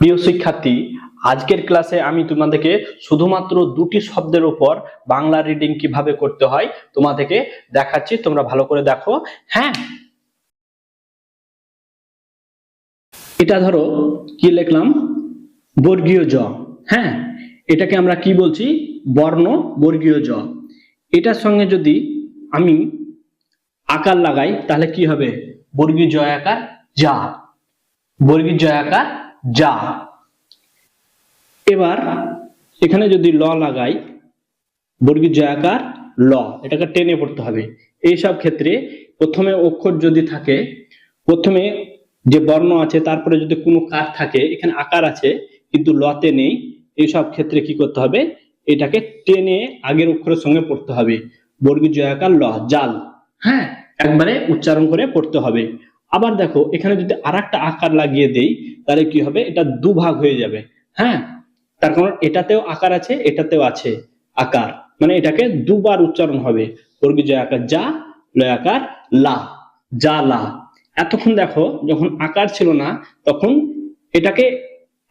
প্রিয় শিক্ষার্থী, আজকের ক্লাসে আমি তোমাদেরকে শুধুমাত্র দুটি শব্দের উপর বাংলা রিডিং কীভাবে করতে হয় তোমাদেরকে দেখাচ্ছি, তোমরা ভালো করে দেখো। হ্যাঁ? এটা ধরো, কি লিখলাম? বর্গীয় জ। হ্যাঁ? এটাকে আমরা কি বলছি? বর্ণ বর্গীয় জ। এটার সঙ্গে যদি আমি আকার লাগাই, তাহলে কি হবে? বর্গীয় জ আকার যা। বর্গীয় জ আকার যা। এবার এখানে যদি ল লাগাই, বর্গীয় জ আকার ল, এটাকে টেনে পড়তে হবে। এই সব ক্ষেত্রে প্রথমে অক্ষর যদি থাকে, প্রথমে যে বর্ণ আছে, তারপরে যদি কোনো কার থাকে, এখানে আকার আছে, কিন্তু লতে নেই এই সব ক্ষেত্রে কি করতে হবে? এটাকে টেনে আগের অক্ষরের সঙ্গে পড়তে হবে। বর্গীয় জ আকার ল, জাল। হ্যাঁ একবারে উচ্চারণ করে পড়তে হবে। আবার দেখো, এখানে যদি আর আকার লাগিয়ে দেই, তাহলে কি হবে? এটা দুভাগ হয়ে যাবে। হ্যাঁ? তার কারণ এটাতেও আকার আছে, এটাতেও আছে আকার। মানে এটাকে দুবার উচ্চারণ হবে। বর্গীয় জয় আকার যা, লয় আকার লা। যা লা। এতক্ষণ দেখো, যখন আকার ছিল না, তখন এটাকে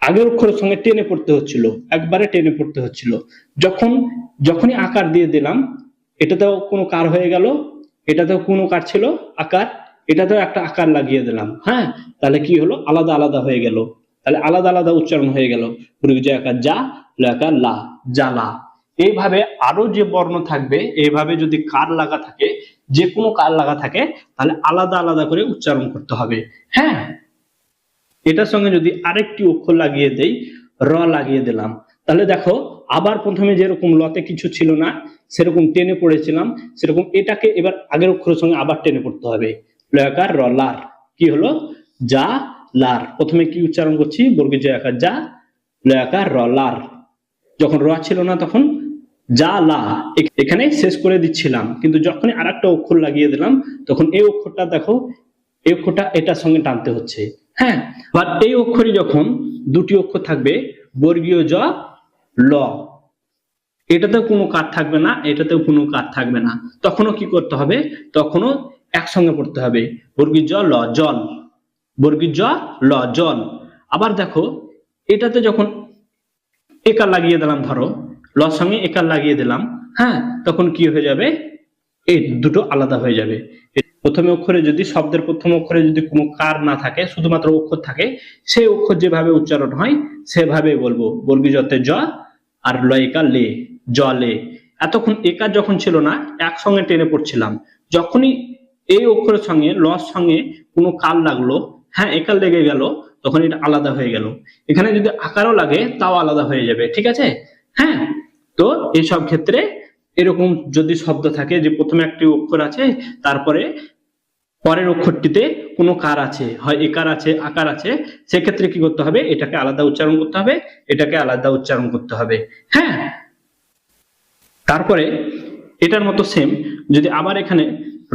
আগের অক্ষরের সঙ্গে টেনে পড়তে হচ্ছিল। একবারে টেনে পড়তে হচ্ছিল। যখন, যখনই আকার দিয়ে দিলাম, এটাতেও কোনো কার হয়ে গেল? এটাতেও কোনো কার ছিল? আকার এটাতেও একটা আকার লাগিয়ে দিলাম। হ্যাঁ? তাহলে কি হলো? আলাদা আলাদা হয়ে গেল। তাহলে আলাদা আলাদা উচ্চারণ হয়ে গেল। আকার যা আকার লা জালা এইভাবে আরও যে বর্ণ থাকবে, এইভাবে যদি কার লাগা থাকে, যে কোনো কার লাগা থাকে, তাহলে আলাদা আলাদা করে উচ্চারণ করতে হবে। হ্যাঁ? এটার সঙ্গে যদি আরেকটি অক্ষর লাগিয়ে দেই, র লাগিয়ে দিলাম। তাহলে দেখো, আবার প্রথমে যেরকম লতে কিছু ছিল না, সেরকম টেনে পড়েছিলাম, সেরকম এটাকে এবার আগের অক্ষরের সঙ্গে আবার টেনে পড়তে হবে। লয়াকার র লার কি হলো? যা, লার। প্রথমে কি উচ্চারণ করছি? বর্গীয় জয় আকার, যা লয়াকার র লার যখন র ছিল না তখন যা, লা এখানে শেষ করে দিচ্ছিলাম। কিন্তু যখনই আর একটা অক্ষর লাগিয়ে দিলাম, তখন এই অক্ষরটা দেখো, এই অক্ষরটা এটার সঙ্গে টানতে হচ্ছে। হ্যাঁ? আর এই অক্ষরই যখন দুটি অক্ষর থাকবে, বর্গীয় জ, ল। এটাতেও কোনো কাজ থাকবে না, এটাতেও কোনো কাজ থাকবে না। তখনও কি করতে হবে? তখনও একসঙ্গে পড়তে হবে। বর্গীর জ, ল জল বর্গীর জ, ল জল আবার দেখো, এটাতে যখন একার লাগিয়ে দিলাম, ধরো, ল সঙ্গে একার লাগিয়ে দিলাম হ্যাঁ তখন কি হয়ে যাবে? এই দুটো আলাদা হয়ে যাবে। প্রথমে অক্ষরে যদি, শব্দের প্রথম অক্ষরে যদি কোনো কার না থাকে, শুধুমাত্র অক্ষর থাকে, সেই অক্ষর যেভাবে উচ্চারণ হয়, সেভাবে বলব। বর্গী যতে জ আর লয়িকা লে জলে এতক্ষণ একা যখন ছিল না, একসঙ্গে টেনে পড়ছিলাম। যখনই এই অক্ষরের সঙ্গে লর সঙ্গে কোনো কাল লাগল হ্যাঁ একাল লেগে গেল, তখন এটা আলাদা হয়ে গেল। এখানে যদি আকারও লাগে, তাও আলাদা হয়ে যাবে, ঠিক আছে? হ্যাঁ? তো এইসব ক্ষেত্রে এরকম যদি শব্দ থাকে যে প্রথমে একটি অক্ষর আছে, তারপরে পরের অক্ষরটিতে কোনো কার আছে, হয় একার আছে, আকার আছে, সেক্ষেত্রে কি করতে হবে? এটাকে আলাদা উচ্চারণ করতে হবে, এটাকে আলাদা উচ্চারণ করতে হবে। হ্যাঁ? তারপরে এটার মতো সেম যদি আবার এখানে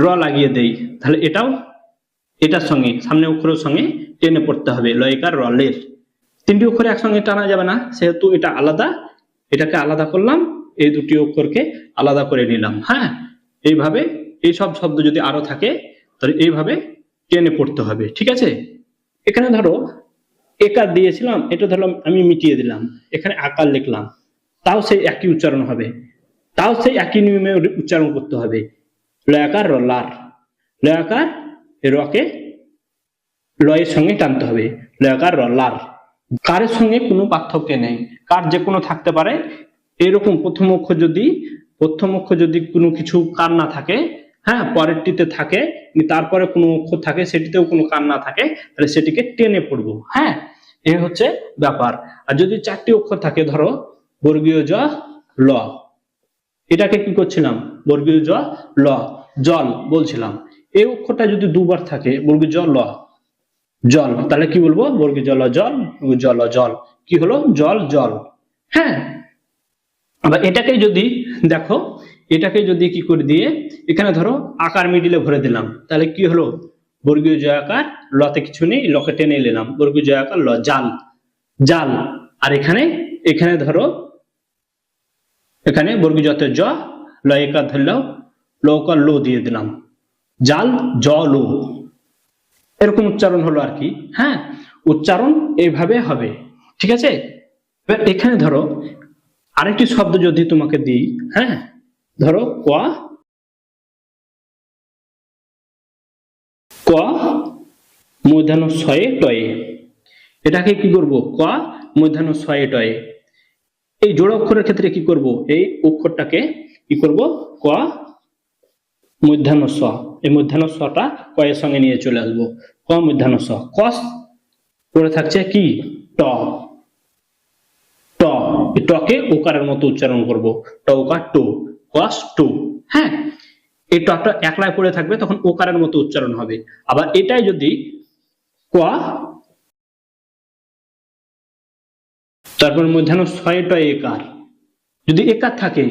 র লাগিয়ে দেই। তাহলে এটাও এটার সঙ্গে, সামনে অক্ষরের সঙ্গে টেনে পড়তে হবে। লয়কার রলের তিনটি অক্ষরে একসঙ্গে টানা যাবে না, সেহেতু এটা আলাদা। এটাকে আলাদা করলাম, এই দুটি অক্ষরকে আলাদা করে নিলাম। হ্যাঁ? এইভাবে এই সব শব্দ যদি আরও থাকে, তাহলে এইভাবে টেনে পড়তে হবে। ঠিক আছে? এখানে ধরো একার দিয়েছিলাম, এটা ধরলাম আমি মিটিয়ে দিলাম। এখানে আকার লিখলাম। তাও সেই একই উচ্চারণ হবে। তাও সেই একই নিয়মে উচ্চারণ করতে হবে। লয়াকার রলার। লয়াকার এ রকে লয়ের সঙ্গে টানতে হবে। লয়াকার রলার। কারের সঙ্গে কোনো পার্থক্য নেই। কার যে কোনো থাকতে পারে। এরকম প্রথম অক্ষর যদি, প্রথম অক্ষর যদি কোনো কিছু কার না থাকে হ্যাঁ পরেরটিতে থাকে, তারপরে কোনো অক্ষর থাকে, সেটিতেও কোনো কার না থাকে, তাহলে সেটিকে টেনে পড়ব। হ্যাঁ এ হচ্ছে ব্যাপার। আর যদি চারটি অক্ষর থাকে, ধরো, বর্গীয় জ, ল। এটাকে কি করছিলাম? বর্গীয় জ, ল। জল বলছিলাম। এই অক্ষরটা যদি দুবার থাকে বর্গীয় জল জল, তাহলে কি বলব? বর্গীয় জল জল জল জল। কি হলো? জল জল। হ্যাঁ? আবার এটাকে যদি দেখো, এটাকে যদি কি করে দিয়ে, এখানে ধরো আকার মিডিলে ভরে দিলাম, তাহলে কি হলো? বর্গীয় জয়াকার লতে কিছু নেই, লকে টেনে নিলাম বর্গীয় জয়াকার ল, জাল। জাল। আর এখানে এখানে ধরো, এখানে বর্গীয় জতের জ লয়কার ধরলাম লৌকার লো দিয়ে দিলাম। জাল, জ, লো। এরকম উচ্চারণ হলো আর কি। হ্যাঁ উচ্চারণ এইভাবে হবে। ঠিক আছে? এবার এখানে ধরো, আরেকটি শব্দ যদি তোমাকে দিই হ্যাঁ ধরো, ক। ক মধ্যাহ্ন ছয়ে টয়ে। এটাকে কি করব? ক মধ্যাহ্ন ছয়ে টয়ে। এই জোড়া অক্ষরের ক্ষেত্রে কি করব? এই অক্ষরটাকে কি করব? ক মধ্যাহ্ন স এই মধ্যাহ্ন সটা এর সঙ্গে নিয়ে চলে আসব। ক মধ্যাহ্ন স কস পড়ে থাকছে কি? ট। ট। টকে ওকারের মতো উচ্চারণ করব। ট ওকার টু, কস টু। হ্যাঁ এই টটা একলায় পড়ে থাকবে, তখন ওকারের মতো উচ্চারণ হবে। আবার এটাই যদি ক তারপর মধ্যাহ্ন ছয় টয় একার। যদি একার থাকে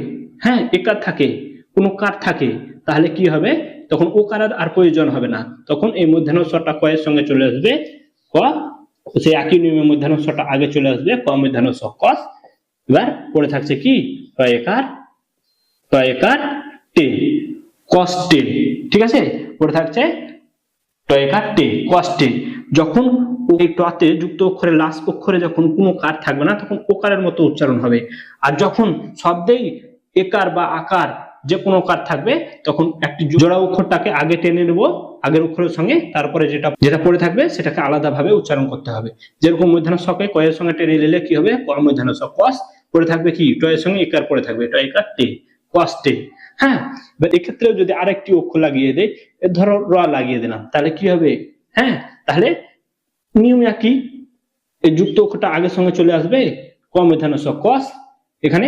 হ্যাঁ একার থাকে, কোনো কার থাকে তাহলে কি হবে? তখন ও কারার আর প্রয়োজন হবে না। তখন এই মধ্যাহ্ন স্বরটা কয়ের সঙ্গে চলে আসবে ক, সেই একই নিয়মে মধ্যাহ্ন স্বরটা আগে চলে আসবে, ক মধ্যাহ্ন স, কস। এবার পড়ে থাকছে কি? ট একার ট একার টে কস টে ঠিক আছে? পড়ে থাকছে টয়কার টে কষ্টে যখন ওই টতে যুক্ত অক্ষরে লাস্ট অক্ষরে যখন কোনো কার থাকবে না, তখন ওকারের মতো উচ্চারণ হবে। আর যখন শব্দেই একার বা আকার যে কোনো কার থাকবে, তখন একটি জোড়া অক্ষরটাকে আগে টেনে নেব, আগের অক্ষরের সঙ্গে, তারপরে যেটা যেটা পড়ে থাকবে, সেটাকে আলাদাভাবে উচ্চারণ করতে হবে। যেরকম মধ্যাহ্ন শকে কয়ের সঙ্গে টেনে নিলে কি হবে? ক মধ্যাহ্ন শক কস পড়ে থাকবে কি? টয়ের সঙ্গে একার পড়ে থাকবে। টয়কার টে, কস টে। হ্যাঁ? এবার এক্ষেত্রেও যদি আরেকটি অক্ষর লাগিয়ে দেয় ধরো র লাগিয়ে দিলাম, তাহলে কি হবে? হ্যাঁ? তাহলে নিয়ম একই। এই যুক্ত অক্ষরটা আগের সঙ্গে চলে আসবে কম মধ্যাহ্ন স কস এখানে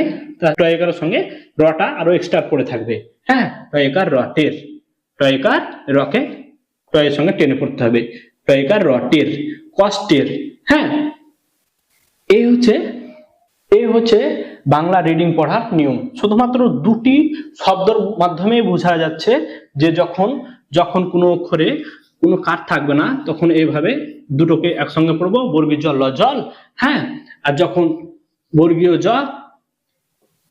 টয়কার সঙ্গে রটা আরও এক্সট্রা পড়ে থাকবে। হ্যাঁ টয়কার রটের। টের টয়কার রকে টয়ের সঙ্গে টেনে পড়তে হবে। টয়কার রটের, কষ্টের। হ্যাঁ এই হচ্ছে এই হচ্ছে বাংলা রিডিং পড়ার নিয়ম। শুধুমাত্র দুটি শব্দের মাধ্যমে বোঝা যাচ্ছে যে যখন যখন কোনো অক্ষরে কোনো কাঠ থাকবে না, তখন এইভাবে দুটোকে একসঙ্গে পড়ব, বর্গীয় জল ল জল হ্যাঁ আর যখন বর্গীয় জ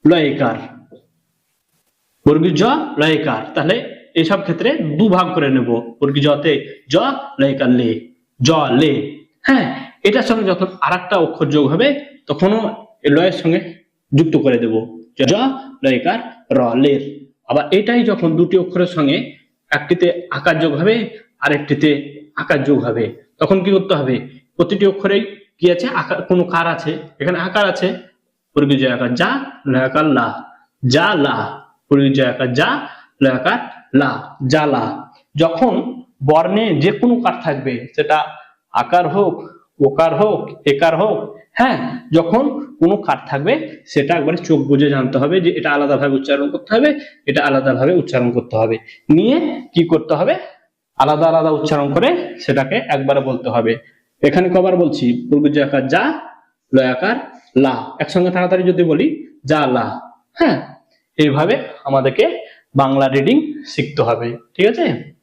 লয়কার। বর্গীয় জ লয়কার। তাহলে এইসব ক্ষেত্রে দু ভাগ করে নেব। বর্গীয় জতে জ লয়কার লে। জ, লে। হ্যাঁ এটার সঙ্গে যখন আর একটা অক্ষর যোগ হবে, তখনও লয়ের সঙ্গে যুক্ত করে দেব। জ, লয়কার, র, লের। আবার এটাই যখন দুটি অক্ষরের সঙ্গে একটিতে আকার যোগ হবে আর একটিতে আকার যোগ হবে, তখন কি করতে হবে? প্রতিটি অক্ষরেই কি আছে? আকার, কোনো কার আছে। এখানে আকার আছে। পূর্বী জয় আকার যা লয়াকার লা। যা লা পূর্বী জয় আকার যা লয়াকার লা। যা লা। যখন বর্ণে যে কোনো কার থাকবে, সেটা আকার হোক, ওকার হোক, একার হোক হ্যাঁ যখন কোনো কার থাকবে, সেটা একবারে চোখ বুঝে জানতে হবে যে এটা আলাদাভাবে উচ্চারণ করতে হবে, এটা আলাদাভাবে উচ্চারণ করতে হবে। নিয়ে কি করতে হবে? আলাদা আলাদা উচ্চারণ করে সেটাকে একবারে বলতে হবে। এখানে কবার বলছি পূর্বজ আকার যা লয়াকার লা। একসঙ্গে তাড়াতাড়ি যদি বলি, যা লা। হ্যাঁ? এইভাবে আমাদেরকে বাংলা রিডিং শিখতে হবে। ঠিক আছে?